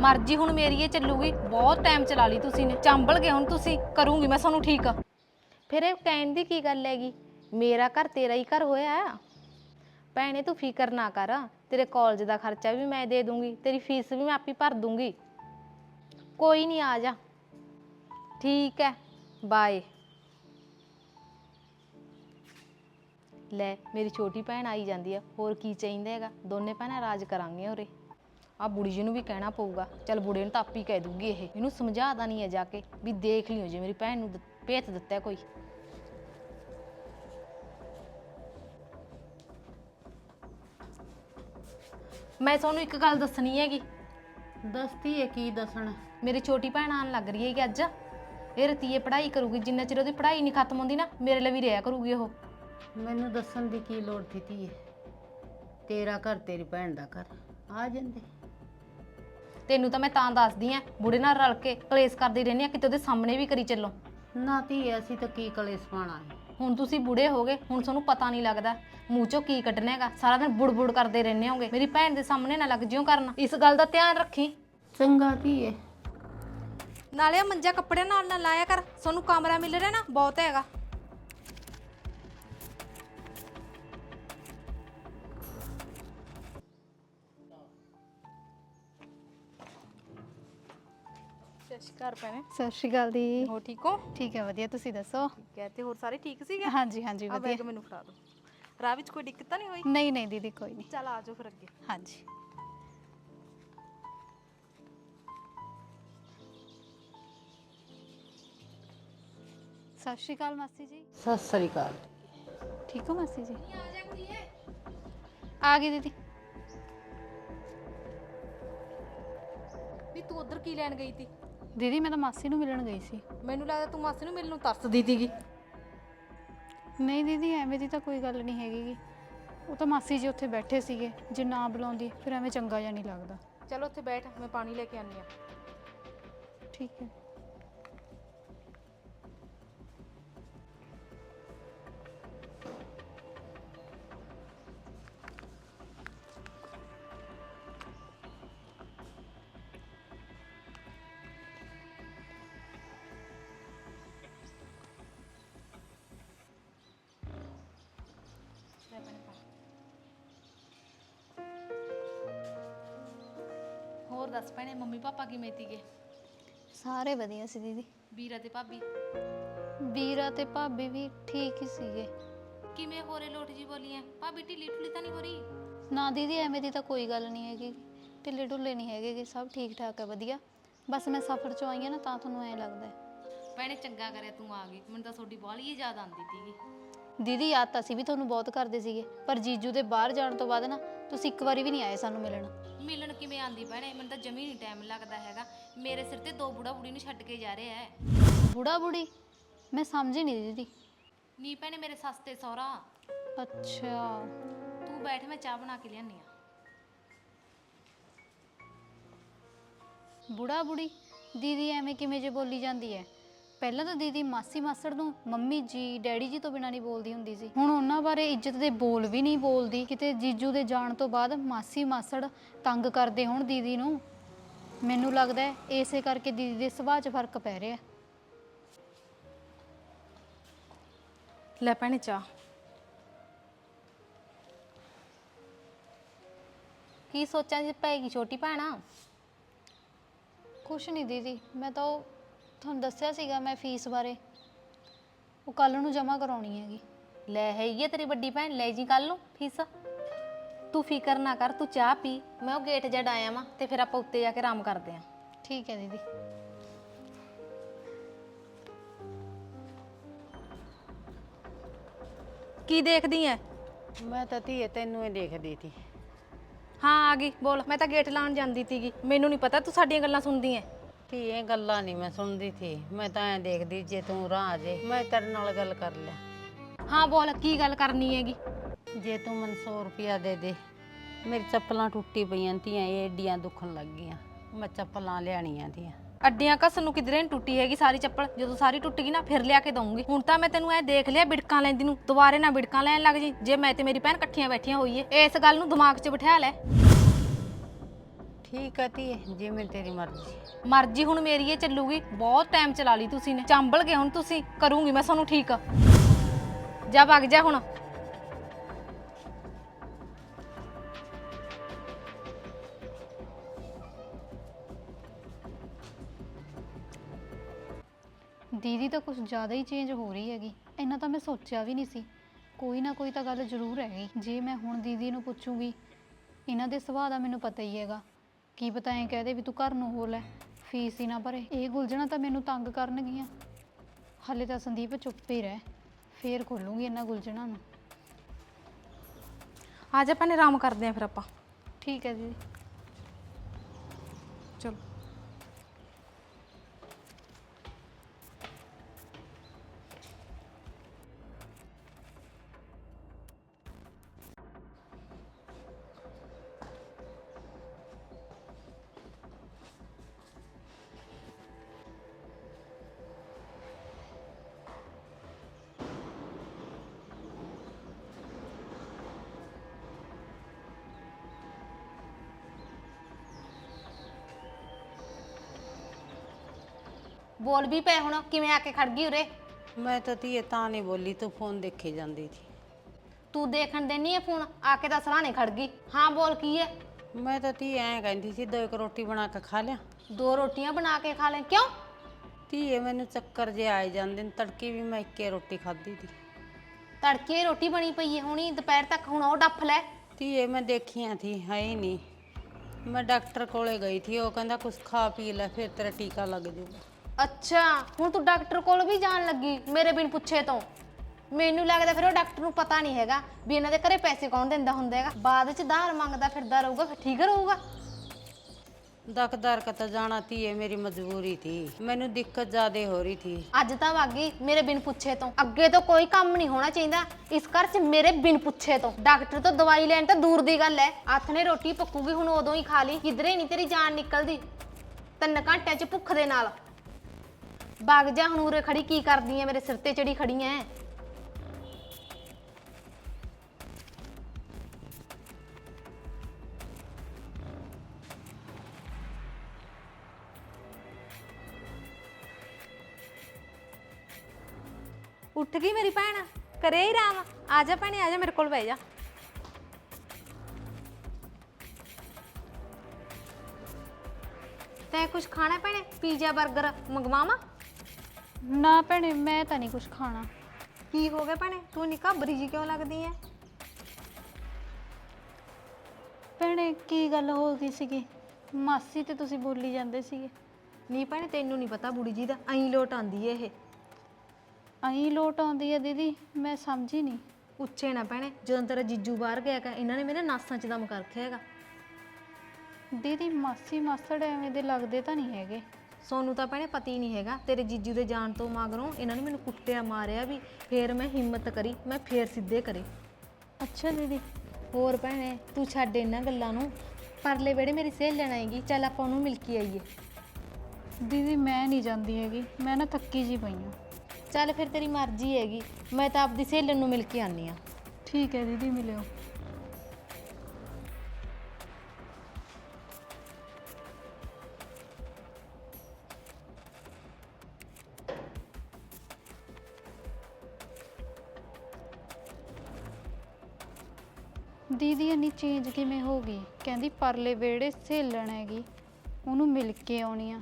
ਮਰਜ਼ੀ ਹੁਣ ਮੇਰੀ ਇਹ ਚੱਲੂਗੀ, ਬਹੁਤ ਟਾਈਮ ਚਲਾ ਲਈ ਤੁਸੀਂ ਨੇ। ਚੰਬਲ ਗਏ ਹੁਣ ਤੁਸੀਂ, ਕਰੂੰਗੀ ਮੈਂ ਤੁਹਾਨੂੰ ਠੀਕ। ਫਿਰ ਇਹ ਕਹਿਣ ਦੀ ਕੀ ਗੱਲ ਹੈਗੀ? ਮੇਰਾ ਘਰ ਤੇਰਾ ਹੀ ਘਰ ਹੋਇਆ। ਆ ਭੈਣੇ, ਤੂੰ ਫਿਕਰ ਨਾ ਕਰ। ਤੇਰੇ ਕਾਲਜ ਦਾ ਖਰਚਾ ਵੀ ਮੈਂ ਦੇ ਦੂੰਗੀ, ਤੇਰੀ ਫੀਸ ਵੀ ਮੈਂ ਆਪੀ ਭਰ ਦੂੰਗੀ। ਕੋਈ ਨਹੀਂ ਆ ਜਾ। ਠੀਕ ਹੈ ਬਾਏ ਲੈ, ਮੇਰੀ ਛੋਟੀ ਭੈਣ ਆਈ ਜਾਂਦੀ ਆ, ਹੋਰ ਕੀ ਚਾਹੀਦਾ ਹੈਗਾ? ਦੋਨੇ ਭੈਣਾਂ ਰਾਜ ਕਰਾਂਗੇ ਉਰੇ। ਆ ਬੁੜੀ ਜੀ ਨੂੰ ਵੀ ਕਹਿਣਾ ਪਊਗਾ ਚਲ ਬੁੜੇ ਨੂੰ ਤਾਂ ਆਪੀ ਕਹਿ ਦੂਗੀ ਇਹ ਇਹਨੂੰ ਸਮਝਾਦਾ ਨਹੀਂ ਹੈ ਜਾ ਕੇ ਵੀ ਦੇਖ ਲਿਓ ਜੇ ਮੇਰੀ ਭੈਣ ਨੂੰ ਭੇਤ ਦਿੱਤਾ ਹੈ ਕੋਈ। ਮੈਂ ਤੁਹਾਨੂੰ ਇੱਕ ਗੱਲ ਦੱਸਣੀ ਹੈਗੀ। ਦੱਸਤੀ ਹੈ ਕੀ ਦੱਸਣਾ? ਮੇਰੀ ਛੋਟੀ ਭੈਣ ਆਣ ਲੱਗ ਰਹੀ ਹੈ ਕਿ ਅੱਜ। ਇਹ ਰਤੀਏ ਪੜ੍ਹਾਈ ਕਰੂਗੀ ਜਿੰਨਾ ਚਿਰ ਉਹਦੀ ਪੜ੍ਹਾਈ ਨਹੀਂ ਖਤਮ ਹੁੰਦੀ ਨਾ ਮੇਰੇ ਲਈ ਵੀ ਰਿਹਾ ਕਰੂਗੀ ਉਹ। ਮੈਨੂੰ ਦੱਸਣ ਦੀ ਕੀ ਲੋੜ ਸੀ ਧੀਏ? ਤੇਰਾ ਘਰ ਤੇਰੀ ਭੈਣ ਦਾ ਘਰ ਆ ਜਾਂਦੇ। ਤੈਨੂੰ ਤਾਂ ਮੈਂ ਤਾਂ ਦੱਸਦੀ ਆ ਬੁੜੇ ਨਾਲ ਰਲ ਕੇ ਕਲੇਸ਼ ਕਰਦੀ ਰਹਿੰਦੀ ਆ ਕਿਤੇ ਉਹਦੇ ਸਾਹਮਣੇ ਵੀ ਕਰੀ ਚੱਲੋ। ਨਾ ਧੀਏ ਅਸੀਂ ਤਾਂ ਕੀ ਕਲੇਸ਼ ਪਾਣਾ ਹੈ? ਹੁਣ ਤੁਸੀਂ ਬੁੜੇ ਹੋ ਗਏ ਹੁਣ ਤੁਹਾਨੂੰ ਪਤਾ ਨਹੀਂ ਲੱਗਦਾ। ਮੂੰਹ ਚੋਂ ਕੀ ਕੱਢਣਾ ਹੈਗਾ? ਸਾਰਾ ਦਿਨ ਬੁੜਬੁੜ ਕਰਦੇ ਰਹਿੰਦੇ ਹੋਗੇ। ਮੇਰੀ ਭੈਣ ਦੇ ਸਾਹਮਣੇ ਨਾ ਲੱਗ ਜਿਓ ਕਰਨ। ਇਸ ਗੱਲ ਦਾ ਧਿਆਨ ਰੱਖੀ। ਚੰਗਾ ਧੀਏ ਨਾਲੇ ਆਹ ਮੰਜਾ ਕੱਪੜੇ ਨਾਲ ਨਾ ਲਾਇਆ ਕਰ। ਤੁਹਾਨੂੰ ਕਮਰਾ ਮਿਲ ਰਿਹਾ ਨਾ ਬਹੁਤ ਹੈਗਾ। ਸਤਿ ਸ਼੍ਰੀ ਅਕਾਲ ਭੈਣੇ ਸਤਿ ਸ਼੍ਰੀ ਅਕਾਲ ਦੀ ਹੋ ਠੀਕ ਹੋ? ਠੀਕ ਹੈ ਵਧੀਆ। ਤੁਸੀਂ ਦੱਸੋ? ਠੀਕ ਹੈ ਤੇ ਹੋਰ ਸਾਰੇ ਠੀਕ ਸੀਗੇ? ਹਾਂਜੀ ਹਾਂਜੀ ਆ ਵਧੀਆ। ਬੈਗ ਮੈਨੂੰ ਫੜਾ ਦਿਓ। ਰਾਹ ਵਿੱਚ ਕੋਈ ਦਿੱਕਤ ਤਾਂ ਨਹੀਂ ਹੋਈ? ਨਹੀਂ ਨਹੀਂ ਦੀਦੀ ਕੋਈ ਨਹੀਂ। ਚਲ ਆ ਜਾਓ ਫਿਰ ਅੱਗੇ। ਹਾਂਜੀ। ਸਤਿ ਸ਼੍ਰੀ ਅਕਾਲ ਮਾਸੀ ਜੀ। ਸਤਿ ਸ੍ਰੀ ਅਕਾਲ। ਠੀਕ ਹੋ ਮਾਸੀ ਜੀ? ਆ ਗਈ ਦੀਦੀ। ਵੀ ਤੂੰ ਉਧਰ ਕੀ ਲੈਣ ਗਈ ਤੀ? ਦੀਦੀ ਮੈਂ ਤਾਂ ਮਾਸੀ ਨੂੰ ਮਿਲਣ ਗਈ ਸੀ। ਮੈਨੂੰ ਲੱਗਦਾ ਤੂੰ ਮਾਸੀ ਨੂੰ ਮਿਲਣ ਨੂੰ ਤਰਸਦੀ ਤੀਗੀ ਨਹੀਂ ਦੀਦੀ ਐਵੇਂ ਦੀ ਤਾਂ ਕੋਈ ਗੱਲ ਨਹੀਂ ਹੈਗੀ। ਗੀ। ਉਹ ਤਾਂ ਮਾਸੀ ਜੀ ਉੱਥੇ ਬੈਠੇ ਸੀਗੇ। ਜੇ ਨਾ ਬੁਲਾਉਂਦੀ ਫਿਰ ਐਵੇਂ ਚੰਗਾ ਜਿਹਾ ਨਹੀਂ ਲੱਗਦਾ। ਚਲੋ ਉੱਥੇ ਬੈਠ ਮੈਂ ਪਾਣੀ ਲੈ ਕੇ ਆਨੀ ਆ ਠੀਕ ਹੈ। ਦੱਸ ਭੈਣੇ ਮੰਮੀ ਪਾਪਾ ਕਿਵੇਂ ਤੀਗੇ? ਸਾਰੇ ਵਧੀਆ ਸੀ ਦੀਦੀ। ਵੀਰਾ ਤੇ ਭਾਬੀ? ਵੀਰਾ ਤੇ ਭਾਬੀ ਵੀ ਠੀਕ ਹੀ ਸੀਗੇ। ਕਿਵੇਂ ਹੋਰੇ ਲੋਟ ਜੀ ਬੋਲੀਆਂ? ਭਾਬੀ ਢਿੱਲੀ ਢੁੱਲੀ ਤਾਂ ਨਹੀਂ ਹੋ ਰਹੀ? ਨਾ ਦੀਦੀ ਐਵੇਂ ਦੀ ਤਾਂ ਕੋਈ ਗੱਲ ਨਹੀਂ ਹੈਗੀ। ਢਿੱਲੇ ਢੁੱਲੇ ਨਹੀਂ ਹੈਗੇ ਗੇ, ਸਭ ਠੀਕ ਠਾਕ ਹੈ ਵਧੀਆ। ਬਸ ਮੈਂ ਸਫ਼ਰ ਚੋਂ ਆਈ ਹਾਂ ਨਾ ਤਾਂ ਤੁਹਾਨੂੰ ਐਂ ਲੱਗਦਾ ਹੈ। ਭੈਣੇ ਚੰਗਾ ਕਰਿਆ ਤੂੰ ਆ ਗਈ। ਮੈਨੂੰ ਤਾਂ ਤੁਹਾਡੀ ਬਾਹਲੀ ਹੀ ਯਾਦ ਆਉਂਦੀ ਤੀਗੀ। ਦੀਦੀ ਯਾਦ ਤਾਂ ਅਸੀਂ ਵੀ ਤੁਹਾਨੂੰ ਬਹੁਤ ਕਰਦੇ ਸੀਗੇ ਪਰ ਜੀਜੂ ਦੇ ਬਾਹਰ ਜਾਣ ਤੋਂ ਬਾਅਦ ਨਾ ਤੁਸੀਂ ਇੱਕ ਵਾਰੀ ਵੀ ਨਹੀਂ ਆਏ ਸਾਨੂੰ ਮਿਲਣ। ਮਿਲਣ ਕਿਵੇਂ ਆਂਦੀ ਭੈਣੇ? ਮੈਨੂੰ ਤਾਂ ਜਮੀ ਨਹੀਂ ਟਾਈਮ ਲੱਗਦਾ ਹੈਗਾ। ਮੇਰੇ ਸਿਰ ਤੇ ਦੋ ਬੁੜਾ ਬੁੜੀ ਨੂੰ ਛੱਡ ਕੇ ਜਾ ਰਿਹਾ ਹੈ। ਬੁੜਾ ਬੁੜੀ ਮੈਂ ਸਮਝੀ ਨਹੀਂ ਦੀਦੀ। ਨੀ ਭੈਣੇ ਮੇਰੇ ਸੱਸ ਤੇ ਸਹੁਰਾ। ਅੱਛਾ। ਤੂੰ ਬੈਠ ਮੈਂ ਚਾਹ ਬਣਾ ਕੇ ਲਿਆਨੀ ਆ ਬੁੜਾ ਬੁੜੀ ਦੀਦੀ ਐਵੇਂ ਕਿਵੇਂ ਜੇ ਬੋਲੀ ਜਾਂਦੀ ਹੈ? ਪਹਿਲਾਂ ਤਾਂ ਦੀਦੀ ਮਾਸੀ ਮਾਸੜ ਨੂੰ ਮੰਮੀ ਜੀ ਡੈਡੀ ਜੀ ਤੋਂ ਬਿਨਾਂ ਨਹੀਂ ਬੋਲਦੀ ਹੁੰਦੀ ਸੀ। ਹੁਣ ਉਹਨਾਂ ਬਾਰੇ ਇੱਜ਼ਤ ਦੇ ਬੋਲ ਵੀ ਨਹੀਂ ਬੋਲਦੀ। ਕਿਤੇ ਜੀਜੂ ਦੇ ਜਾਣ ਤੋਂ ਬਾਅਦ ਮਾਸੀ ਮਾਸੜ ਤੰਗ ਕਰਦੇ ਹੋਣ ਦੀਦੀ ਨੂੰ। ਮੈਨੂੰ ਲੱਗਦਾ ਹੈ ਇਸੇ ਕਰਕੇ ਦੀਦੀ ਦੇ ਸੁਭਾਅ 'ਚ ਫ਼ਰਕ ਪੈ ਰਿਹਾ। ਲੈ ਭੈਣੇ ਚਾਹ। ਕੀ ਸੋਚਾਂ ਜੀ ਪੈਗੀ ਛੋਟੀ ਭੈਣਾ? ਕੁਛ ਨਹੀਂ ਦੀਦੀ ਮੈਂ ਤਾਂ ਉਹ ਤੁਹਾਨੂੰ ਦੱਸਿਆ ਸੀਗਾ ਮੈਂ ਫੀਸ ਬਾਰੇ? ਉਹ ਕੱਲ ਨੂੰ ਜਮ੍ਹਾਂ ਕਰਾਉਣੀ ਹੈਗੀ। ਲੈ ਹੈਗੀ ਆ ਤੇਰੀ ਵੱਡੀ ਭੈਣ ਲੈ ਜੀ ਕੱਲ ਨੂੰ ਫੀਸ। ਤੂੰ ਫਿਕਰ ਨਾ ਕਰ ਤੂੰ ਚਾਹ ਪੀ ਮੈਂ ਉਹ ਗੇਟ ਜੜ ਆਇਆ ਵਾਂ ਤੇ ਫਿਰ ਆਪਾਂ ਉੱਤੇ ਜਾ ਕੇ ਆਰਾਮ ਕਰਦੇ ਆਂ। ਠੀਕ ਹੈ ਦੀਦੀ। ਕੀ ਦੇਖਦੀ ਐ? ਮੈਂ ਤਾਂ ਧੀਏ ਤੈਨੂੰ ਹੀ ਦੇਖਦੀ ਸੀ। ਹਾਂ ਆ ਗਈ ਬੋਲ। ਮੈਂ ਤਾਂ ਗੇਟ ਲਾਉਣ ਜਾਂਦੀ ਤੀਗੀ ਮੈਨੂੰ ਨਹੀਂ ਪਤਾ ਤੂੰ ਸਾਡੀਆਂ ਗੱਲਾਂ ਸੁਣਦੀ ਐ। ਧੀ ਇਹ ਗੱਲਾਂ ਨਹੀਂ ਮੈਂ ਸੁਣਦੀ ਸੀ ਮੈਂ ਤਾਂ ਐਂ ਦੇਖਦੀ ਜੇ ਤੂੰ ਰਾਹ ਜੇ ਮੈਂ ਤੇਰੇ ਨਾਲ ਗੱਲ ਕਰ ਲਿਆ। ਹਾਂ ਬੋਲ ਕੀ ਗੱਲ ਕਰਨੀ ਹੈਗੀ? ਜੇ ਤੂੰ ਮੈਨੂੰ 100 ਰੁਪਿਆ ਦੇ ਦੇ ਮੇਰੀ ਚੱਪਲਾਂ ਟੁੱਟੀ ਪਈਆਂ ਧੀਆਂ ਇਹ ਏਡੀਆਂ ਦੁਖਣ ਲੱਗ ਗਈਆਂ। ਮੈਂ ਚੱਪਲਾਂ ਲਿਆਣੀਆਂ ਧੀਆਂ ਅੱਡੀਆਂ ਕਸ ਨੂੰ ਕਿਧਰੇ ਨੀ ਟੁੱਟੀ ਹੈਗੀ ਸਾਰੀ ਚੱਪਲ। ਜਦੋਂ ਸਾਰੀ ਟੁੱਟ ਗਈ ਨਾ ਫਿਰ ਲਿਆ ਕੇ ਦਊਂਗੀ। ਹੁਣ ਤਾਂ ਮੈਂ ਤੈਨੂੰ ਐ ਦੇਖ ਲਿਆ ਬਿੜਕਾਂ ਲੈਂਦੀ ਨੂੰ ਦੁਬਾਰੇ ਨਾ ਬਿੜਕਾਂ ਲੈਣ ਲੱਗ ਜੀ ਜੇ ਮੈਂ ਤੇ ਮੇਰੀ ਭੈਣ ਇਕੱਠੀਆਂ ਬੈਠੀਆਂ ਹੋਈਏ ਇਸ ਗੱਲ ਨੂੰ ਦਿਮਾਗ 'ਚ ਬਿਠਾ ਲੈ। ਠੀਕ ਆ ਧੀਏ, ਜਿਵੇਂ ਤੇਰੀ ਮਰਜ਼ੀ। ਮਰਜ਼ੀ ਹੁਣ ਮੇਰੀ ਇਹ ਚੱਲੂਗੀ, ਬਹੁਤ ਟਾਈਮ ਚਲਾ ਲਈ ਤੁਸੀਂ ਨੇ। ਚੰਬਲ ਗਏ ਹੁਣ ਤੁਸੀਂ, ਕਰੂੰਗੀ ਮੈਂ ਤੁਹਾਨੂੰ ਠੀਕ। ਜਾ ਵਗ ਜਾ ਹੁਣ। ਦੀਦੀ ਤਾਂ ਕੁਝ ਜ਼ਿਆਦਾ ਹੀ ਚੇਂਜ ਹੋ ਰਹੀ ਹੈਗੀ। ਇੰਨਾ ਤਾਂ ਮੈਂ ਸੋਚਿਆ ਵੀ ਨਹੀਂ ਸੀ। ਕੋਈ ਨਾ ਕੋਈ ਤਾਂ ਗੱਲ ਜ਼ਰੂਰ ਹੈਗੀ। ਜੇ ਮੈਂ ਹੁਣ ਦੀਦੀ ਨੂੰ ਪੁੱਛੂੰਗੀ, ਇਹਨਾਂ ਦੇ ਸੁਭਾਅ ਦਾ ਮੈਨੂੰ ਪਤਾ ਹੀ ਹੈਗਾ। ਕੀ ਪਤਾ ਐ ਕਹਦੇ ਵੀ ਤੂੰ ਘਰ ਨੂੰ ਹੋ ਲੈ ਫੀਸ ਹੀ ਨਾ ਭਰੇ। ਇਹ ਗੁਲਜਣਾ ਤਾਂ ਮੈਨੂੰ ਤੰਗ ਕਰਨਗੀਆਂ। ਹਾਲੇ ਤਾਂ ਸੰਦੀਪ ਚੁੱਪ ਹੀ ਰਹਿ ਫੇਰ ਖੋਲੂੰਗੀ ਇਹਨਾਂ ਗੁਲਜਣਾ ਨੂੰ। ਆ ਜਾ ਭੈਣੇ ਆਰਾਮ ਕਰਦੇ ਆ ਫਿਰ ਆਪਾਂ। ਠੀਕ ਹੈ ਦੀਦੀ। ਬੋਲ ਵੀ ਪਏ ਹੁਣ ਕਿਵੇਂ ਆ ਕੇ ਖੜ ਗਈ ਉਰੇ? ਮੈਂ ਤਾਂ ਧੀਏ ਤਾਂ ਨਹੀਂ ਬੋਲੀ ਤੂੰ ਫੋਨ ਦੇਖੀ ਜਾਂਦੀ ਸੀ। ਤੂੰ ਦੇਖਣ ਦੇਨੀ ਹੈ ਫੋਨ? ਆ ਕੇ ਤਾਂ ਸਰਾਣੇ ਖੜ ਗਈ। ਹਾਂ ਬੋਲ ਕੀ ਹੈ ਮੈਂ ਤਾਂ ਧੀਏ ਐਂ ਕਹਿੰਦੀ ਸੀ ਦੋ ਇੱਕ ਰੋਟੀ ਬਣਾ ਕੇ ਖਾ ਲਿਆ। ਦੋ ਰੋਟੀਆਂ ਬਣਾ ਕੇ ਖਾ ਲੈ। ਕਿਉਂ? ਧੀਏ ਮੈਨੂੰ ਚੱਕਰ ਜੇ ਆਏ ਜਾਂਦੇ ਨੇ ਤੜਕੇ ਵੀ ਮੈਂ ਇੱਕੇ ਰੋਟੀ ਖਾਧੀ ਸੀ। ਤੜਕੇ ਰੋਟੀ ਬਣੀ ਪਈ ਹੈ ਹੁਣੀ ਦੁਪਹਿਰ ਤੱਕ ਹੁਣ ਉਹ ਡੱਫ ਲੈ। ਧੀਏ ਮੈਂ ਦੇਖੀਆਂ ਥੀ ਹੈ ਹੀ ਨਹੀਂ। ਮੈਂ ਡਾਕਟਰ ਕੋਲੇ ਗਈ ਥੀ ਉਹ ਕਹਿੰਦਾ ਕੁਛ ਖਾ ਪੀ ਲੈ ਫਿਰ ਤੇਰਾ ਟੀਕਾ ਲੱਗ ਜਾਊਗਾ ਅੱਛਾ ਹੁਣ ਤੂੰ ਡਾਕਟਰ ਕੋਲ ਵੀ ਜਾਣ ਲੱਗੀ ਮੇਰੇ ਬਿਨ ਪੁੱਛੇ ਤੋਂ। ਮੈਨੂੰ ਲੱਗਦਾ ਫਿਰ ਉਹ ਡਾਕਟਰ ਨੂੰ ਪਤਾ ਨਹੀਂ ਹੈਗਾ ਵੀ ਇਹਨਾਂ ਦੇ ਘਰੇ ਪੈਸੇ ਕੌਣ ਦਿੰਦਾ ਹੁੰਦਾ ਹੈਗਾ। ਬਾਅਦ ਚ ਧਾਰ ਮੰਗਦਾ ਫਿਰਦਾ ਰਹੂਗਾ ਫਿਰ ਠੀਕ ਰਹੂਗਾ। ਦਕਦਾਰ ਕਤ ਜਾਣਾ ਧੀਏ ਮੇਰੀ ਮਜਬੂਰੀ ਥੀ ਮੈਨੂੰ ਦਿੱਕਤ ਜ਼ਿਆਦੇ ਹੋ ਰਹੀ ਥੀ ਅੱਜ ਤਾਂ ਵਾਗੀ ਮੇਰੇ ਬਿਨ ਪੁੱਛੇ ਤੋਂ। ਅੱਗੇ ਤੋਂ ਕੋਈ ਕੰਮ ਨਹੀਂ ਹੋਣਾ ਚਾਹੀਦਾ ਇਸ ਘਰ 'ਚ ਮੇਰੇ ਬਿਨ ਪੁੱਛੇ ਤੋਂ। ਡਾਕਟਰ ਤੋਂ ਦਵਾਈ ਲੈਣ ਤਾਂ ਦੂਰ ਦੀ ਗੱਲ ਹੈ। ਹੱਥ ਨੇ ਰੋਟੀ ਪੱਕੂਗੀ ਹੁਣ ਉਦੋਂ ਹੀ ਖਾ ਲਈ। ਕਿਧਰੇ ਨਹੀਂ ਤੇਰੀ ਜਾਨ ਨਿਕਲਦੀ। ਤਿੰਨ ਘੰਟਿਆਂ 'ਚ ਭੁੱਖ ਦੇ ਨਾਲ। ਵਗ ਜਾ, ਹੁਣ ਉਰੇ ਖੜੀ ਕੀ ਕਰਦੀ ਐ? ਮੇਰੇ ਸਿਰ ਤੇ ਚੜੀ ਖੜੀ ਐ। ਉੱਠ ਗਈ ਮੇਰੀ ਭੈਣ। ਕਰੇ ਹੀ ਰਾਮ। ਆ ਜਾ ਭੈਣੇ, ਆ ਜਾ ਮੇਰੇ ਕੋਲ ਬਹਿ ਜਾ। ਤੈਂ ਕੁਝ ਖਾਣਾ ਭੈਣੇ? ਪੀਜ਼ਾ 버ਗਰ ਮੰਗਵਾਵਾਂ? ਨਾ ਭੈਣੇ ਮੈਂ ਤਾਂ ਨਹੀਂ ਕੁਝ ਖਾਣਾ। ਕੀ ਹੋ ਗਿਆ ਭੈਣੇ ਤੂੰ ਨੀ ਘਬਰੀ ਜੀ ਕਿਉਂ ਲੱਗਦੀ ਐ? ਭੈਣੇ ਕੀ ਗੱਲ ਹੋ ਗਈ ਸੀਗੀ? ਮਾਸੀ ਤੇ ਤੁਸੀਂ ਬੋਲੀ ਜਾਂਦੇ ਸੀਗੇ। ਨੀ ਭੈਣੇ ਤੈਨੂੰ ਨਹੀਂ ਪਤਾ ਬੁੜੀ ਜੀ ਦਾ ਐਂ ਲੋਟ ਆਂਦੀ ਏ ਇਹ। ਅਹੀਂ ਲੋਟ ਆਉਂਦੀ ਹੈ ਦੀਦੀ ਮੈਂ ਸਮਝੀ ਨਹੀਂ। ਉੱਚੇ ਨਾ ਭੈਣੇ ਜਦੋਂ ਤੇਰਾ ਜੀਜੂ ਬਾਹਰ ਗਿਆ ਕਾ ਇਹਨਾਂ ਨੇ ਮੇਰੇ ਨਾਸਾਂ 'ਚ ਦਮ ਕਰ ਰੱਖਿਆ ਹੈਗਾ। ਦੀਦੀ ਮਾਸੀ ਮਾਸੜ ਐਵੇਂ ਦੇ ਲੱਗਦੇ ਤਾਂ ਨਹੀਂ ਹੈਗੇ। ਸੋਨੂੰ ਤਾਂ ਭੈਣੇ ਪਤਾ ਹੀ ਨਹੀਂ ਹੈਗਾ। ਤੇਰੇ ਜੀਜੂ ਦੇ ਜਾਣ ਤੋਂ ਮਗਰੋਂ ਇਹਨਾਂ ਨੇ ਮੈਨੂੰ ਕੁੱਟਿਆ ਮਾਰਿਆ ਵੀ ਫੇਰ ਮੈਂ ਹਿੰਮਤ ਕਰੀ ਮੈਂ ਫੇਰ ਸਿੱਧੇ ਕਰੇ ਅੱਛਾ ਦੀਦੀ। ਹੋਰ ਭੈਣੇ ਤੂੰ ਛੱਡ ਇਹਨਾਂ ਗੱਲਾਂ ਨੂੰ। ਪਰਲੇ ਵੇੜੇ ਮੇਰੀ ਸਹੇਲਣ ਆਏਗੀ ਚੱਲ ਆਪਾਂ ਉਹਨੂੰ ਮਿਲ ਕੇ ਆਈਏ। ਦੀਦੀ ਮੈਂ ਨਹੀਂ ਜਾਂਦੀ ਹੈਗੀ ਮੈਂ ਨਾ ਥੱਕੀ ਜੀ ਪਈ ਹਾਂ। ਚੱਲ ਫਿਰ ਤੇਰੀ ਮਰਜ਼ੀ ਹੈਗੀ ਮੈਂ ਤਾਂ ਆਪਦੀ ਸਹੇਲਣ ਨੂੰ ਮਿਲ ਕੇ ਆਨੀ ਆ ਠੀਕ ਹੈ ਦੀਦੀ ਮਿਲਿਓ। ਦੀਦੀ ਇੰਨੀ ਚੇਂਜ ਕਿਵੇਂ ਹੋ ਗਈ? ਕਹਿੰਦੀ ਪਰਲੇ ਵਿਹੜੇ ਸਹੇਲਣ ਹੈਗੀ, ਉਹਨੂੰ ਮਿਲ ਕੇ ਆਉਣੀ ਆ।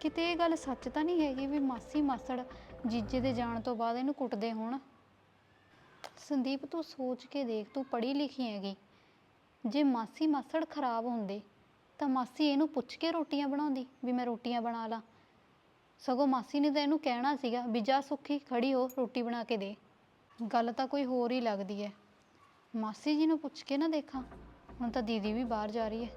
ਕਿਤੇ ਇਹ ਗੱਲ ਸੱਚ ਤਾਂ ਨਹੀਂ ਹੈਗੀ ਵੀ ਮਾਸੀ ਮਾਸੜ ਜੀਜੇ ਦੇ ਜਾਣ ਤੋਂ ਬਾਅਦ ਇਹਨੂੰ ਕੁੱਟਦੇ ਹੋਣ? ਸੰਦੀਪ, ਤੂੰ ਸੋਚ ਕੇ ਦੇਖ, ਤੂੰ ਪੜ੍ਹੀ ਲਿਖੀ ਹੈਗੀ। ਜੇ ਮਾਸੀ ਮਾਸੜ ਖਰਾਬ ਹੁੰਦੇ, ਤਾਂ ਮਾਸੀ ਇਹਨੂੰ ਪੁੱਛ ਕੇ ਰੋਟੀਆਂ ਬਣਾਉਂਦੀ ਵੀ ਮੈਂ ਰੋਟੀਆਂ ਬਣਾ ਲਾਂ। ਸਗੋਂ ਮਾਸੀ ਨੇ ਤਾਂ ਇਹਨੂੰ ਕਹਿਣਾ ਸੀਗਾ ਵੀ ਜਾ ਸੁੱਖੀ ਖੜੀ ਹੋ, ਰੋਟੀ ਬਣਾ ਕੇ ਦੇ। ਗੱਲ ਤਾਂ ਕੋਈ ਹੋਰ ਹੀ ਲੱਗਦੀ ਹੈ। ਮਾਸੀ ਜੀ ਨੂੰ ਪੁੱਛ ਕੇ ਨਾ ਦੇਖਾਂ। ਹੁਣ ਤਾਂ ਦੀਦੀ ਵੀ ਬਾਹਰ ਜਾ ਰਹੀ ਹੈ।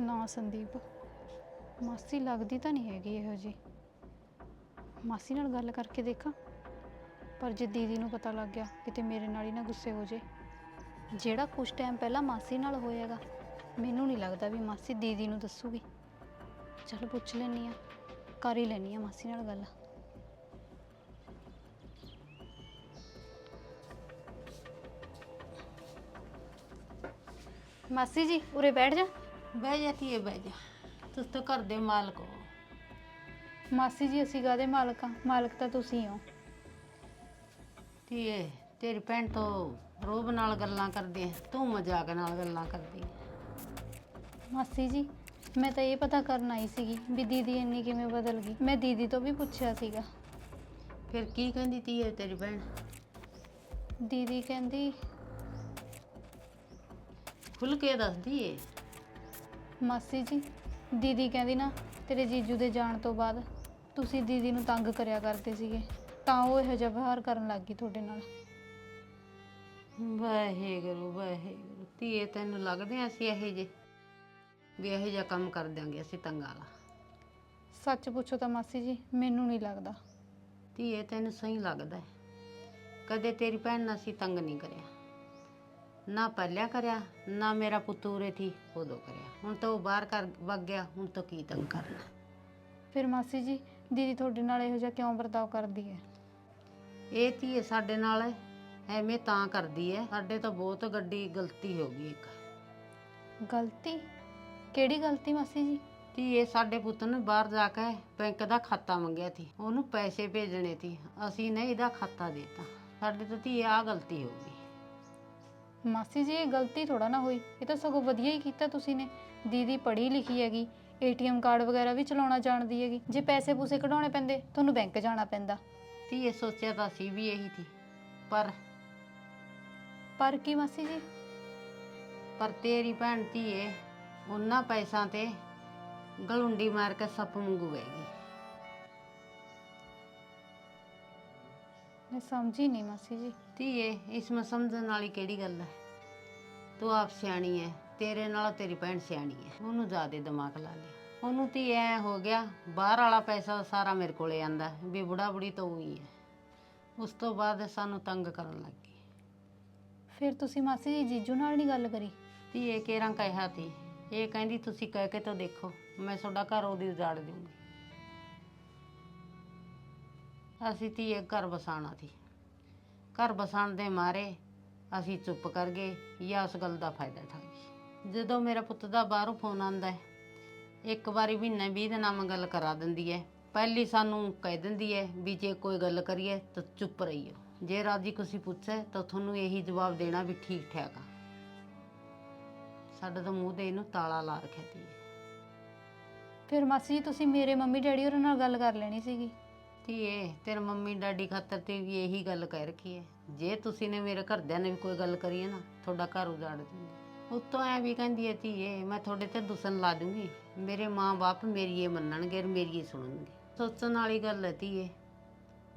ਨਾ ਸੰਦੀਪ, ਮਾਸੀ ਲੱਗਦੀ ਤਾਂ ਨਹੀਂ ਹੈਗੀ ਇਹੋ ਜੀ ਮਾਸੀ ਨਾਲ ਗੱਲ ਕਰਕੇ ਦੇਖਾਂ। ਪਰ ਜੇ ਦੀਦੀ ਨੂੰ ਪਤਾ ਲੱਗ ਗਿਆ ਕਿਤੇ ਮੇਰੇ ਨਾਲ ਹੀ ਨਾ ਗੁੱਸੇ ਹੋ ਜੇ, ਜਿਹੜਾ ਕੁਝ ਟਾਈਮ ਪਹਿਲਾਂ ਮਾਸੀ ਨਾਲ ਹੋਏਗਾ, ਮੈਨੂੰ ਨਹੀਂ ਲੱਗਦਾ ਵੀ ਮਾਸੀ ਦੀਦੀ ਨੂੰ ਦੱਸੂਗੀ। ਚਲ ਪੁੱਛ ਲੈਣੀ ਆ ਕਰ ਹੀ ਲੈਣੀ ਆ ਮਾਸੀ ਨਾਲ ਗੱਲ। ਮਾਸੀ ਜੀ ਉਰੇ ਬੈਠ ਜਾ। ਬਹਿ ਜਾ ਧੀਏ ਬਹਿ ਜਾ। ਤੁਸੀਂ ਤਾਂ ਘਰ ਦੇ ਮਾਲਕ ਹੋ। ਮਾਸੀ ਜੀ ਅਸੀਂ ਕਾਹਦੇ ਮਾਲਕ ਆ ਮਾਲਕ ਤਾਂ ਤੁਸੀਂ ਹੋ। ਧੀਏ ਤੇਰੀ ਭੈਣ ਤੋਂ ਰੋਬ ਨਾਲ ਗੱਲਾਂ ਕਰਦੀ ਐ ਤੂੰ ਮਜ਼ਾਕ ਨਾਲ ਗੱਲਾਂ ਕਰਦੀ ਐ ਮਾਸੀ ਜੀ ਮੈਂ ਤਾਂ ਇਹ ਪਤਾ ਕਰਨ ਆਈ ਸੀਗੀ ਵੀ ਦੀਦੀ ਇੰਨੀ ਕਿਵੇਂ ਬਦਲ ਗਈ। ਮੈਂ ਦੀਦੀ ਤੋਂ ਵੀ ਪੁੱਛਿਆ ਸੀਗਾ। ਫਿਰ ਕੀ ਕਹਿੰਦੀ ਧੀਏ ਤੇਰੀ ਭੈਣ? ਦੀਦੀ ਕਹਿੰਦੀ ਖੁੱਲ ਕੇ ਦੱਸਦੀ ਏ ਮਾਸੀ ਜੀ ਦੀਦੀ ਕਹਿੰਦੀ ਨਾ ਤੇਰੇ ਜੀਜੂ ਦੇ ਜਾਣ ਤੋਂ ਬਾਅਦ ਤੁਸੀਂ ਦੀਦੀ ਨੂੰ ਤੰਗ ਕਰਿਆ ਕਰਦੇ ਸੀਗੇ ਤਾਂ ਉਹ ਇਹੋ ਜਿਹਾ ਵਿਵਹਾਰ ਕਰਨ ਲੱਗ ਗਈ ਤੁਹਾਡੇ ਨਾਲ। ਵਾਹਿਗੁਰੂ ਵਾਹਿਗੁਰੂ ਧੀਏ ਤੈਨੂੰ ਲੱਗਦੇ ਆ ਅਸੀਂ ਇਹੋ ਜੇ ਵੀ ਇਹੋ ਜਿਹਾ ਕੰਮ ਕਰ ਦਿਆਂਗੇ ਅਸੀਂ ਤੰਗਾਂ ਵਾਲਾ। ਸੱਚ ਪੁੱਛੋ ਤਾਂ ਮਾਸੀ ਜੀ ਮੈਨੂੰ ਨਹੀਂ ਲੱਗਦਾ। ਧੀਏ ਤੈਨੂੰ ਸਹੀ ਲੱਗਦਾ ਹੈ। ਕਦੇ ਤੇਰੀ ਭੈਣ ਨਾਲ ਅਸੀਂ ਤੰਗ ਨਹੀਂ ਕਰਿਆ। ਨਾ ਪਹਿਲਿਆ ਕਰਿਆ ਨਾ ਮੇਰਾ ਪੁੱਤੂਰੇ ਥੀ ਉਦੋਂ ਕਰਿਆ। ਹੁਣ ਤਾਂ ਉਹ ਬਾਹਰ ਕਰ ਵਗ ਗਿਆ ਹੁਣ ਤਾਂ ਕੀ ਤੰਗ ਕਰਨਾ। ਫਿਰ ਮਾਸੀ ਜੀ ਦੀਦੀ ਤੁਹਾਡੇ ਨਾਲ ਇਹੋ ਜਿਹਾ ਕਿਉਂ ਵਰਤਾਓ ਕਰਦੀ ਹੈ? ਇਹ ਧੀਏ ਸਾਡੇ ਨਾਲ ਐਵੇਂ ਤਾਂ ਕਰਦੀ ਹੈ। ਸਾਡੇ ਤਾਂ ਬਹੁਤ ਗੱਡੀ ਗਲਤੀ ਹੋ ਗਈ ਇੱਕ। ਗਲਤੀ? ਕਿਹੜੀ ਗਲਤੀ ਮਾਸੀ ਜੀ? ਧੀਏ ਸਾਡੇ ਪੁੱਤ ਨੇ ਬਾਹਰ ਜਾ ਕੇ ਬੈਂਕ ਦਾ ਖਾਤਾ ਮੰਗਿਆ ਸੀ। ਉਹਨੂੰ ਪੈਸੇ ਭੇਜਣੇ ਸੀ। ਅਸੀਂ ਨੇ ਇਹਦਾ ਖਾਤਾ ਦਿੱਤਾ। ਸਾਡੇ ਤੋਂ ਧੀਏ ਆ ਗਲਤੀ ਹੋ ਗਈ। ਮਾਸੀ ਜੀ ਇਹ ਗਲਤੀ ਥੋੜਾ ਨਾ ਹੋਈ। ਇਹ ਤਾਂ ਸਗੋਂ ਵਧੀਆ ਹੀ ਕੀਤਾ ਤੁਸੀਂ ਨੇ। ਦੀਦੀ ਪੜ੍ਹੀ ਲਿਖੀ ਹੈਗੀ। ਏਟੀਐਮ ਕਾਰਡ ਵਗੈਰਾ ਵੀ ਚਲਾਉਣਾ ਜਾਣਦੀ ਹੈਗੀ। ਜੇ ਪੈਸੇ ਪੂਸੇ ਕਢਾਉਣੇ ਪੈਂਦੇ ਤੁਹਾਨੂੰ ਬੈਂਕ ਜਾਣਾ ਪੈਂਦਾ। ਧੀਏ ਸੋਚਿਆ ਤਾਂ ਸੀ ਵੀ ਇਹੀ ਸੀ। ਪਰ ਪਰ ਕੀ ਮਾਸੀ ਜੀ? ਪਰ ਤੇਰੀ ਭੈਣ ਧੀਏ ਉਹਨਾਂ ਪੈਸਾਂ ਤੇ ਗਲੁੰਡੀ ਮਾਰ ਕੇ ਸੱਪ ਵਾਂਗੂ ਮੈਂ ਸਮਝੀ ਨਹੀਂ ਮਾਸੀ ਜੀ। ਧੀਏ ਇਸ ਵਿੱਚ ਸਮਝਣ ਵਾਲੀ ਕਿਹੜੀ ਗੱਲ ਹੈ? ਤੂੰ ਆਪ ਸਿਆਣੀ ਹੈ ਤੇਰੇ ਨਾਲ ਤੇਰੀ ਭੈਣ ਸਿਆਣੀ ਹੈ। ਉਹਨੂੰ ਜ਼ਿਆਦਾ ਦਿਮਾਗ ਲਾ ਲਿਆ। ਉਹਨੂੰ ਧੀ ਐ ਹੋ ਗਿਆ ਬਾਹਰ ਵਾਲਾ ਪੈਸਾ ਸਾਰਾ ਮੇਰੇ ਕੋਲੇ ਆਂਦਾ ਵੀ ਬੁੜਾ ਬੁੜੀ ਤਾਂ ਉਹੀ ਹੈ। ਉਸ ਤੋਂ ਬਾਅਦ ਸਾਨੂੰ ਤੰਗ ਕਰਨ ਲੱਗ ਗਈ। ਫਿਰ ਤੁਸੀਂ ਮਾਸੀ ਜੀ ਜੀਜੂ ਨਾਲ ਨਹੀਂ ਗੱਲ ਕਰੀ? ਧੀਏ ਕੇਰਾਂ ਕਹਿਆ ਤੀ ਇਹ ਕਹਿੰਦੀ ਤੁਸੀਂ ਕਹਿ ਕੇ ਤਾਂ ਦੇਖੋ ਮੈਂ ਤੁਹਾਡਾ ਘਰ ਉਹਦੀ ਉਜਾੜ ਦੂੰਗੀ ਅਸੀਂ ਧੀਏ ਘਰ ਵਸਾਣਾ ਸੀ। ਘਰ ਬਸਾਣ ਦੇ ਮਾਰੇ ਅਸੀਂ ਚੁੱਪ ਕਰ ਗਏ, ਜਾਂ ਉਸ ਗੱਲ ਦਾ ਫਾਇਦਾ ਉਠਾ ਗਏ ਜਦੋਂ ਮੇਰਾ ਪੁੱਤ ਦਾ ਬਾਹਰੋਂ ਫੋਨ ਆਉਂਦਾ ਹੈ, ਇੱਕ ਵਾਰੀ ਮਹੀਨੇ 20 ਦਿਨਾਂ ਮੈਂ ਗੱਲ ਕਰਾ ਦਿੰਦੀ ਹੈ। ਪਹਿਲੀ ਸਾਨੂੰ ਕਹਿ ਦਿੰਦੀ ਹੈ ਵੀ ਜੇ ਕੋਈ ਗੱਲ ਕਰੀਏ ਤਾਂ ਚੁੱਪ ਰਹੀਓ। ਜੇ ਰਾਜੀ ਤੁਸੀਂ ਪੁੱਛੇ ਤਾਂ ਤੁਹਾਨੂੰ ਇਹੀ ਜਵਾਬ ਦੇਣਾ ਵੀ ਠੀਕ ਠਾਕ ਆ। ਸਾਡਾ ਤਾਂ ਮੂੰਹ ਤੇ ਇਹਨੂੰ ਤਾਲਾ ਲਾ ਰੱਖਿਆ ਤੀ ਫਿਰ ਮਾਸੀ ਜੀ, ਤੁਸੀਂ ਮੇਰੇ ਮੰਮੀ ਡੈਡੀ ਹੋਰਾਂ ਨਾਲ ਗੱਲ ਕਰ ਲੈਣੀ ਸੀਗੀ। ਧੀਏ ਤੇਰੇ ਮੰਮੀ ਡੈਡੀ ਖਾਤਰ ਤੇ ਵੀ ਇਹੀ ਗੱਲ ਕਹਿ ਰੱਖੀ ਹੈ ਜੇ ਤੁਸੀਂ ਨੇ ਮੇਰੇ ਘਰਦਿਆਂ ਨੇ ਵੀ ਕੋਈ ਗੱਲ ਕਰੀ ਹੈ ਨਾ, ਤੁਹਾਡਾ ਘਰ ਉਜਾੜ ਦੂੰਗੀ ਉੱਤੋਂ ਐ ਵੀ ਕਹਿੰਦੀ ਹੈ ਧੀਏ, ਮੈਂ ਤੁਹਾਡੇ ਤੇ ਦੁਸਨ ਲਾ ਦੂੰਗੀ। ਮੇਰੇ ਮਾਂ-ਬਾਪ ਮੇਰੀ ਇਹ ਮੰਨਣਗੇ ਔਰ ਮੇਰੀ ਇਹ ਸੁਣਨਗੇ। ਸੋਚਣ ਵਾਲੀ ਗੱਲ ਹੈ ਧੀਏ,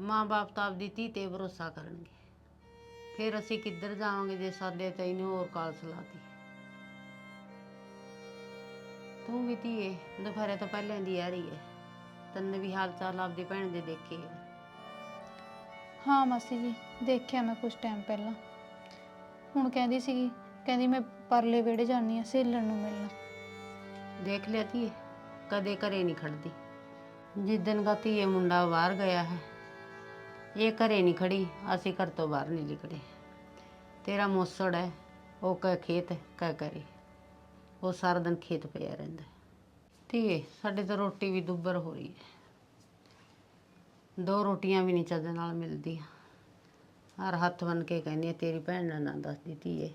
ਮਾਂ-ਬਾਪ ਤਾਂ ਆਪਦੀ ਧੀ ਤੇ ਭਰੋਸਾ ਕਰਨਗੇ। ਫਿਰ ਅਸੀਂ ਕਿੱਧਰ ਜਾਵਾਂਗੇ ਜੇ ਸਾਡੇ ਤੇ ਇਹਨੂੰ ਹੋਰ ਕਾਲ ਲਾਤੀ ਤੂੰ ਵੀ ਧੀਏ, ਦੁਪਹਿਰੇ ਤੋਂ ਪਹਿਲਾਂ ਦੀ ਆ ਰਹੀ ਹੈ ਤੈਨੂੰ ਵੀ ਹਾਲ ਚਾਲ ਆਪਦੀ ਭੈਣ ਦੇ ਦੇਖੇ ਆ। ਹਾਂ ਮਾਸੀ ਜੀ ਦੇਖਿਆ ਮੈਂ ਕੁਝ ਟਾਈਮ ਪਹਿਲਾਂ। ਹੁਣ ਕਹਿੰਦੀ ਸੀਗੀ ਕਹਿੰਦੀ ਮੈਂ ਪਰਲੇ ਵਿਹੜੇ ਜਾਣੀ ਆ ਸੇਲਣ ਨੂੰ ਮਿਲਣਾ। ਦੇਖ ਲਿਆ ਧੀਏ ਕਦੇ ਘਰੇ ਨਹੀਂ ਖੜਦੀ। ਜਿੱਦਨ ਦਾ ਧੀਏ ਮੁੰਡਾ ਬਾਹਰ ਗਿਆ ਹੈ ਇਹ ਘਰੇ ਨਹੀਂ ਖੜੀ ਅਸੀਂ ਘਰ ਤੋਂ ਬਾਹਰ ਨਹੀਂ ਨਿਕਲੇ। ਤੇਰਾ ਮੋਸੜ ਹੈ ਉਹ ਕਹ ਖੇਤ ਕਹ ਕਰੇ ਉਹ ਸਾਰਾ ਦਿਨ ਖੇਤ ਪਿਆ ਰਹਿੰਦਾ। ਹੈ। ਧੀਏ ਸਾਡੇ ਤਾਂ ਰੋਟੀ ਵੀ ਦੁੱਬਰ ਹੋ ਰਹੀ ਹੈ ਦੋ ਰੋਟੀਆਂ ਵੀ ਨਹੀਂ ਚੱਜ ਨਾਲ ਮਿਲਦੀਆਂ। ਹਰ ਹੱਥ ਬਨ ਕੇ ਕਹਿੰਦੀ ਹਾਂ, ਤੇਰੀ ਭੈਣ ਨਾਲ ਨਾ ਦੱਸਦੀ ਧੀਏ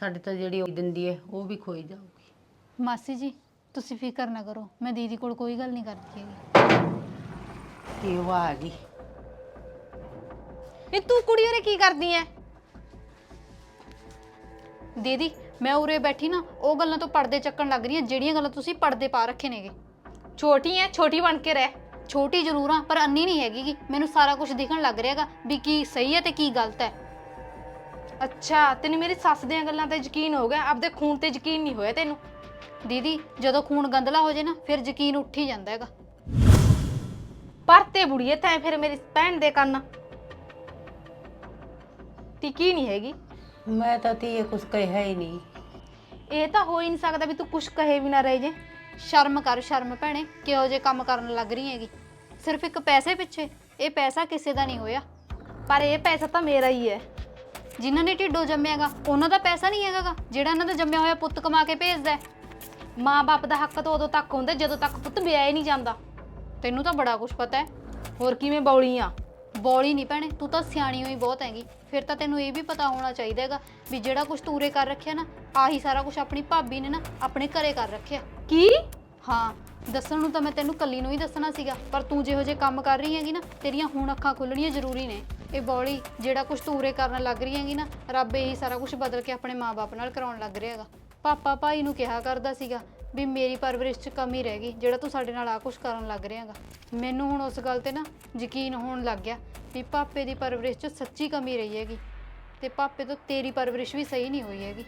ਸਾਡੇ ਤਾਂ ਜਿਹੜੀ ਉਹ ਦਿੰਦੀ ਹੈ ਉਹ ਵੀ ਖੋਈ ਜਾਊਗੀ। ਮਾਸੀ ਜੀ ਤੁਸੀਂ ਫਿਕਰ ਨਾ ਕਰੋ ਮੈਂ ਦੀਦੀ ਕੋਲ ਕੋਈ ਗੱਲ ਨਹੀਂ ਕਰਦੀ ਹੈਗੀ। ਕਿ ਉਹ ਆ ਗਈ। ਇਹ ਤੂੰ ਕੁੜੀ ਉਰੇ ਕੀ ਕਰਦੀ ਐ? ਦੀਦੀ ਮੈਂ ਉਰੇ ਬੈਠੀ ਨਾ ਉਹ ਗੱਲਾਂ ਤੋਂ ਪਰਦੇ ਚੱਕਣ ਲੱਗ ਰਹੀਆਂ ਜਿਹੜੀਆਂ ਗੱਲਾਂ ਤੁਸੀਂ ਪਰਦੇ ਪਾ ਰੱਖੇ ਨੇਗੇ। ਛੋਟੀ ਐ ਛੋਟੀ ਬਣ ਕੇ ਰਹਿ। ਛੋਟੀ ਜ਼ਰੂਰ ਆ ਪਰ ਅੰਨੀ ਨਹੀਂ ਹੈਗੀ ਗੀ। ਮੈਨੂੰ ਸਾਰਾ ਕੁਝ ਦਿਖਣ ਲੱਗ ਰਿਹਾਗਾ ਵੀ ਕੀ ਸਹੀ ਹੈ ਤੇ ਕੀ ਗਲਤ ਹੈ ਅੱਛਾ ਤੈਨੂੰ ਮੇਰੀ ਸੱਸ ਦੀਆਂ ਗੱਲਾਂ ਤੇ ਯਕੀਨ ਹੋ ਗਿਆ ਆਪਦੇ ਖੂਨ ਤੇ ਯਕੀਨ ਨਹੀਂ ਹੋਇਆ ਤੈਨੂੰ? ਦੀਦੀ ਜਦੋਂ ਖੂਨ ਗੰਦਲਾ ਹੋ ਜੇ ਨਾ ਫਿਰ ਯਕੀਨ ਉੱਠ ਹੀ ਜਾਂਦਾ ਹੈਗਾ। ਪਰਤੇ ਬੁੜੀਏ ਤੈਂ ਫਿਰ ਮੇਰੀ ਭੈਣ ਦੇ ਕੰਨ। ਟਿਕੀ ਨਹੀਂ ਹੈਗੀ। ਮੈਂ ਤਾਂ ਧੀਏ, ਕੁਛ ਕਹਿਆ ਹੀ ਨਹੀਂ। ਇਹ ਤਾਂ ਹੋ ਹੀ ਨਹੀਂ ਸਕਦਾ ਵੀ ਤੂੰ ਕੁਛ ਕਹੇ ਵੀ ਨਾ ਰਹੇ ਜੇ। ਸ਼ਰਮ ਕਰ, ਸ਼ਰਮ ਭੈਣੇ, ਕਿਹੋ ਜੇ ਕੰਮ ਕਰਨ ਲੱਗ ਰਹੀ ਹੈਗੀ। ਸਿਰਫ ਇੱਕ ਪੈਸੇ ਪਿੱਛੇ, ਇਹ ਪੈਸਾ ਕਿਸੇ ਦਾ ਨਹੀਂ ਹੋਇਆ। ਪਰ ਇਹ ਪੈਸਾ ਤਾਂ ਮੇਰਾ ਹੀ ਹੈ। ਜਿਨ੍ਹਾਂ ਨੇ ਢਿੱਡੋਂ ਜੰਮਿਆਗਾ, ਉਹਨਾਂ ਦਾ ਪੈਸਾ ਨਹੀਂ ਹੈਗਾਗਾ, ਜਿਹੜਾ ਇਹਨਾਂ ਦਾ ਜੰਮਿਆ ਹੋਇਆ ਪੁੱਤ ਕਮਾ ਕੇ ਭੇਜਦਾ ਹੈ। ਮਾਂ-ਬਾਪ ਦਾ ਹੱਕ ਤਾਂ ਉਦੋਂ ਤੱਕ ਹੁੰਦਾ, ਜਦੋਂ ਤੱਕ ਪੁੱਤ ਵਿਆਹ ਹੀ ਨਹੀਂ ਜਾਂਦਾ। ਤੈਨੂੰ ਤਾਂ ਬੜਾ ਕੁਝ ਪਤਾ ਹੈ। ਹੋਰ ਕਿਵੇਂ ਬੌਲੀ ਆ? ਬੋਲੀ ਨਹੀਂ ਭੈਣੇ ਤੂੰ ਤਾਂ ਸਿਆਣੀ ਹੋਈ ਬਹੁਤ ਹੈਗੀ। ਫਿਰ ਤਾਂ ਤੈਨੂੰ ਇਹ ਵੀ ਪਤਾ ਹੋਣਾ ਚਾਹੀਦਾ ਹੈਗਾ ਵੀ ਜਿਹੜਾ ਕੁਝ ਤੂੰ ਉਰੇ ਕਰ ਰੱਖਿਆ ਨਾ ਆਹੀ ਸਾਰਾ ਕੁਝ ਆਪਣੀ ਭਾਬੀ ਨੇ ਨਾ ਆਪਣੇ ਘਰੇ ਕਰ ਰੱਖਿਆ। ਕੀ? ਹਾਂ ਦੱਸਣ ਨੂੰ ਤਾਂ ਮੈਂ ਤੈਨੂੰ ਕੱਲੀ ਨੂੰ ਹੀ ਦੱਸਣਾ ਸੀਗਾ ਪਰ ਤੂੰ ਜਿਹੋ ਜੇ ਕੰਮ ਕਰ ਰਹੀ ਹੈਗੀ ਨਾ ਤੇਰੀਆਂ ਹੁਣ ਅੱਖਾਂ ਖੁੱਲਣੀਆਂ ਜ਼ਰੂਰੀ ਨੇ। ਇਹ ਬੋਲੀ ਜਿਹੜਾ ਕੁਝ ਤੂੰ ਉਰੇ ਕਰਨ ਲੱਗ ਰਹੀ ਹੈਗੀ ਨਾ ਰੱਬ ਇਹੀ ਸਾਰਾ ਕੁਝ ਬਦਲ ਕੇ ਆਪਣੇ ਮਾਪੇ ਨਾਲ ਕਰਾਉਣ ਲੱਗ ਰਿਹਾ ਹੈਗਾ। ਪਾਪਾ ਭਾਈ ਨੂੰ ਕਿਹਾ ਕਰਦਾ ਸੀਗਾ ਵੀ ਮੇਰੀ ਪਰਵਰਿਸ਼ 'ਚ ਕਮੀ ਰਹਿ ਗਈ ਜਿਹੜਾ ਤੂੰ ਸਾਡੇ ਨਾਲ ਆ ਕੁਝ ਕਰਨ ਲੱਗ ਰਿਹਾ ਹੈਗਾ ਮੈਨੂੰ ਹੁਣ ਉਸ ਗੱਲ ਤੇ ਨਾ ਯਕੀਨ ਹੋਣ ਲੱਗ ਗਿਆ ਵੀ ਪਾਪੇ ਦੀ ਪਰਵਰਿਸ਼ 'ਚ ਸੱਚੀ ਕਮੀ ਰਹੀ ਹੈਗੀ ਤੇ ਪਾਪੇ ਤੋਂ ਤੇਰੀ ਪਰਵਰਿਸ਼ ਵੀ ਸਹੀ ਨਹੀਂ ਹੋਈ ਹੈਗੀ।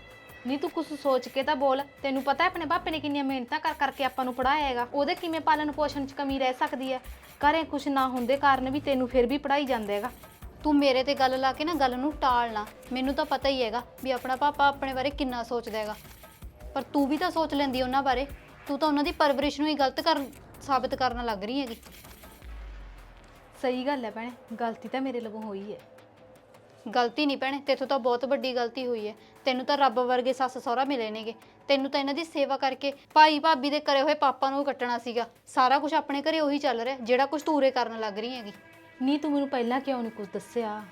ਨਹੀਂ ਤੂੰ ਕੁਝ ਸੋਚ ਕੇ ਤਾਂ ਬੋਲ ਤੈਨੂੰ ਪਤਾ ਹੈ ਆਪਣੇ ਬਾਪੇ ਨੇ ਕਿੰਨੀਆਂ ਮਿਹਨਤਾਂ ਕਰ ਕਰਕੇ ਆਪਾਂ ਨੂੰ ਪੜਾਇਆ ਹੈਗਾ ਉਹਦੇ ਕਿਵੇਂ ਪਾਲਣ ਪੋਸ਼ਣ 'ਚ ਕਮੀ ਰਹਿ ਸਕਦੀ ਹੈ? ਘਰੇ ਕੁਝ ਨਾ ਹੁੰਦੇ ਕਾਰਨ ਵੀ ਤੈਨੂੰ ਫਿਰ ਵੀ ਪੜਾਈ ਜਾਂਦਾ ਹੈਗਾ। ਤੂੰ ਮੇਰੇ ਤੇ ਗੱਲ ਲਾ ਕੇ ਨਾ ਗੱਲ ਨੂੰ ਟਾਲਣਾ ਮੈਨੂੰ ਤਾਂ ਪਤਾ ਹੀ ਹੈਗਾ ਵੀ ਆਪਣਾ ਪਾਪਾ ਆਪਣੇ ਬਾਰੇ ਕਿੰਨਾ ਸੋਚਦਾ ਹੈਗਾ। ਪਰ ਤੂੰ ਵੀ ਤਾਂ ਸੋਚ ਲੈਂਦੀ ਉਹਨਾਂ ਬਾਰੇ। ਤੂੰ ਤਾਂ ਉਹਨਾਂ ਦੀ ਪਰਵਰਿਸ਼ ਨੂੰ ਹੀ ਗਲਤ ਕਰਨ ਸਾਬਿਤ ਕਰਨ ਲੱਗ ਰਹੀ ਹੈਗੀ। ਸਹੀ ਗੱਲ ਹੈ ਭੈਣੇ ਗਲਤੀ ਤਾਂ ਮੇਰੇ ਵੱਲੋਂ ਹੋਈ ਹੈ। ਗਲਤੀ ਨਹੀਂ ਭੈਣੇ ਤੇਥੋਂ ਤਾਂ ਬਹੁਤ ਵੱਡੀ ਗਲਤੀ ਹੋਈ ਹੈ। ਤੈਨੂੰ ਤਾਂ ਰੱਬ ਵਰਗੇ ਸੱਸ ਸਹੁਰਾ ਮਿਲੇ ਨੇਗੇ। ਤੈਨੂੰ ਤਾਂ ਇਹਨਾਂ ਦੀ ਸੇਵਾ ਕਰਕੇ ਭਾਈ ਭਾਬੀ ਦੇ ਕਰੇ ਹੋਏ ਪਾਪਾ ਨੂੰ ਕੱਟਣਾ ਸੀਗਾ। ਸਾਰਾ ਕੁਝ ਆਪਣੇ ਘਰੇ ਉਹੀ ਚੱਲ ਰਿਹਾ ਜਿਹੜਾ ਕੁਝ ਤੂੰ ਉਰੇ ਕਰਨ ਲੱਗ ਰਹੀ ਹੈਗੀ। ਨਹੀਂ ਤੂੰ ਮੈਨੂੰ ਪਹਿਲਾਂ ਕਿਉਂ ਨਹੀਂ ਕੁਝ ਦੱਸਿਆ?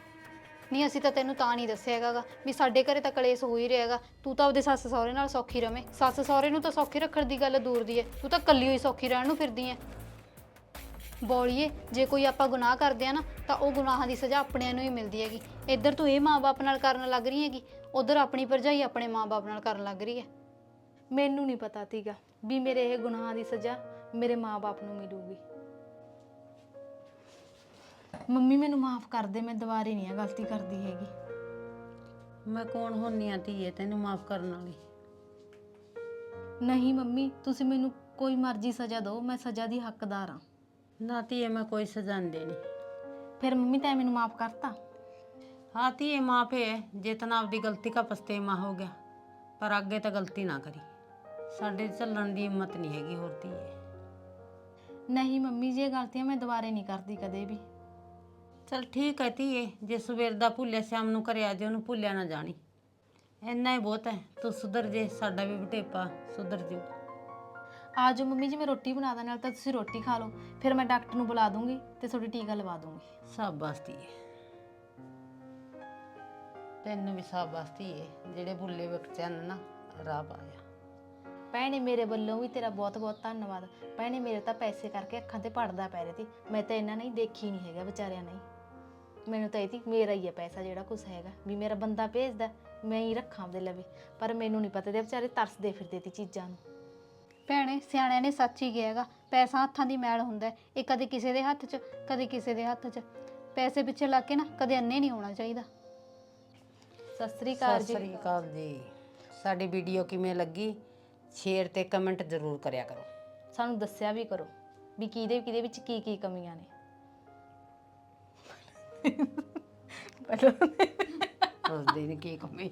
ਨਹੀਂ, ਅਸੀਂ ਤਾਂ ਤੈਨੂੰ ਤਾਂ ਨਹੀਂ ਦੱਸਿਆ ਹੈਗਾ ਵੀ ਸਾਡੇ ਘਰੇ ਤਾਂ ਕਲੇਸ਼ ਹੋ ਹੀ ਰਿਹਾਗਾ ਤੂੰ ਤਾਂ ਆਪਦੇ ਸੱਸ ਸਹੁਰੇ ਨਾਲ ਸੌਖੀ ਰਵੇਂ। ਸੱਸ ਸਹੁਰੇ ਨੂੰ ਤਾਂ ਸੌਖੀ ਰੱਖਣ ਦੀ ਗੱਲ ਦੂਰ ਦੀ ਹੈ ਤੂੰ ਤਾਂ ਕੱਲੀ ਹੋਈ ਸੌਖੀ ਰਹਿਣ ਨੂੰ ਫਿਰਦੀ ਹੈ ਬੋਲੀਏ, ਜੇ ਕੋਈ ਆਪਾਂ ਗੁਨਾਹ ਕਰਦੇ ਆ ਨਾ, ਤਾਂ ਉਹ ਗੁਨਾਹਾਂ ਦੀ ਸਜ਼ਾ ਆਪਣਿਆਂ ਨੂੰ ਹੀ ਮਿਲਦੀ ਹੈਗੀ। ਇੱਧਰ ਤੂੰ ਇਹ ਮਾਂ-ਬਾਪ ਨਾਲ ਕਰਨ ਲੱਗ ਰਹੀ ਹੈਗੀ, ਉਧਰ ਆਪਣੀ ਭਰਜਾਈ ਆਪਣੇ ਮਾਂ-ਬਾਪ ਨਾਲ ਕਰਨ ਲੱਗ ਰਹੀ ਹੈ ਮੈਨੂੰ ਨਹੀਂ ਪਤਾ ਤੀਗਾ ਵੀ ਮੇਰੇ ਇਹ ਗੁਨਾਹਾਂ ਦੀ ਸਜ਼ਾ ਮੇਰੇ ਮਾਪੇ ਨੂੰ ਮਿਲੂਗੀ। ਮੰਮੀ ਮੈਨੂੰ ਮਾਫ ਕਰ ਦੇ ਮੈਂ ਦੁਬਾਰੇ ਨਹੀਂ ਆ ਗਲਤੀ ਕਰਦੀ ਹੈਗੀ। ਮੈਂ ਕੌਣ ਹੁੰਨੀ ਆ ਧੀਏ ਤੈਨੂੰ ਮਾਫ ਕਰਨ ਵਾਲੀ? ਨਹੀਂ ਮੰਮੀ ਤੁਸੀਂ ਮੈਨੂੰ ਕੋਈ ਮਰਜ਼ੀ ਸਜ਼ਾ ਦਿਓ ਮੈਂ ਸਜ਼ਾ ਦੀ ਹੱਕਦਾਰ ਹਾਂ। ਨਾ ਧੀਏ ਮੈਂ ਕੋਈ ਸਜ਼ਾ ਨਹੀਂ ਦੇਣੀ। ਫਿਰ ਮੰਮੀ ਤਾਂ ਮੈਨੂੰ ਮਾਫ ਕਰਤਾ? ਹਾਂ ਧੀਏ ਮਾਫ ਹੈ ਜੇ ਤਨਾ ਆਪਦੀ ਗਲਤੀ ਦਾ ਪਛਤਾਵਾ ਹੋ ਗਿਆ ਪਰ ਅੱਗੇ ਤਾਂ ਗਲਤੀ ਨਾ ਕਰੀ। ਸਾਡੇ ਚੱਲਣ ਦੀ ਹਿੰਮਤ ਨਹੀਂ ਹੈਗੀ ਹੋਰ ਧੀਏ। ਨਹੀਂ ਮੰਮੀ ਜੇ ਇਹ ਗਲਤੀਆਂ ਮੈਂ ਦੁਬਾਰੇ ਨਹੀਂ ਕਰਦੀ ਕਦੇ ਵੀ। ਚਲ ਠੀਕ ਹੈ ਧੀਏ ਜੇ ਸਵੇਰ ਦਾ ਭੁੱਲਿਆ ਸ਼ਾਮ ਨੂੰ ਘਰੇ ਆ ਜੇ ਉਹਨੂੰ ਭੁੱਲਿਆ ਨਾ ਜਾਣੀ। ਇੰਨਾ ਹੀ ਬਹੁਤ ਹੈ ਤੂੰ ਸੁਧਰ ਜੇ ਸਾਡਾ ਵੀ ਬਟੇਪਾ ਸੁਧਰ ਜੂ। ਆ ਜਾਓ ਮੰਮੀ ਜੀ ਮੈਂ ਰੋਟੀ ਬਣਾ ਦਾਂ ਨਾਲ ਤਾਂ ਤੁਸੀਂ ਰੋਟੀ ਖਾ ਲਓ। ਫਿਰ ਮੈਂ ਡਾਕਟਰ ਨੂੰ ਬੁਲਾ ਦੂੰਗੀ ਤੇ ਤੁਹਾਡੀ ਟੀਕਾ ਲਵਾ ਦੂੰਗੀ। ਸਾਬਾਸ ਧੀਏ। ਤੈਨੂੰ ਵੀ ਸਾਬਾਸ ਧੀਏ ਜਿਹੜੇ ਭੁੱਲੇ ਬੱਚਿਆਂ ਨੂੰ ਨਾ ਰਾਹ ਪਾਇਆ ਭੈਣੇ ਮੇਰੇ ਵੱਲੋਂ ਵੀ ਤੇਰਾ ਬਹੁਤ ਬਹੁਤ ਧੰਨਵਾਦ। ਭੈਣੇ ਮੇਰੇ ਤਾਂ ਪੈਸੇ ਕਰਕੇ ਅੱਖਾਂ ਤੇ ਪੜਦਾ ਪੈ ਰਹੀ ਸੀ। ਮੈਂ ਤਾਂ ਇਹਨਾਂ ਨਹੀਂ ਦੇਖੀ ਨਹੀਂ ਹੈਗਾ ਵਿਚਾਰਿਆਂ ਨੇ। ਮੈਨੂੰ ਤਾਂ ਇਹ ਸੀ ਮੇਰਾ ਹੀ ਹੈ ਪੈਸਾ ਜਿਹੜਾ ਕੁਝ ਹੈਗਾ ਵੀ ਮੇਰਾ ਬੰਦਾ ਭੇਜਦਾ ਮੈਂ ਹੀ ਰੱਖਾਂ ਉਹਦੇ ਲਵੇ ਪਰ ਮੈਨੂੰ ਨਹੀਂ ਪਤਾ ਦੇ ਵਿਚਾਰੇ ਤਰਸਦੇ ਫਿਰਦੇ ਤੀ ਚੀਜ਼ਾਂ ਨੂੰ। ਭੈਣੇ ਸਿਆਣਿਆਂ ਨੇ ਸੱਚ ਹੀ ਕਿਹਾ ਹੈਗਾ ਪੈਸਾ ਹੱਥਾਂ ਦੀ ਮੈਲ ਹੁੰਦਾ ਹੈ। ਇਹ ਕਦੇ ਕਿਸੇ ਦੇ ਹੱਥ 'ਚ ਕਦੇ ਕਿਸੇ ਦੇ ਹੱਥ 'ਚ ਪੈਸੇ ਪਿੱਛੇ ਲੱਗ ਕੇ ਨਾ ਕਦੇ ਅੰਨੇ ਨਹੀਂ ਹੋਣਾ ਚਾਹੀਦਾ। ਸਤਿ ਸ੍ਰੀ ਅਕਾਲ ਸਤਿ ਜੀ ਸ੍ਰੀ ਅਕਾਲ ਜੀ। ਸਾਡੀ ਵੀਡੀਓ ਕਿਵੇਂ ਲੱਗੀ ਸ਼ੇਅਰ ਤੇ ਕਮੈਂਟ ਜ਼ਰੂਰ ਕਰਿਆ ਕਰੋ। ਸਾਨੂੰ ਦੱਸਿਆ ਵੀ ਕਰੋ ਵੀ ਕਿਹਦੇ ਕਿਹਦੇ ਵਿੱਚ ਕੀ ਕੀ ਕਮੀਆਂ ਨੇ। ਉਸ ਨੇ ਕੀ ਕਮੀ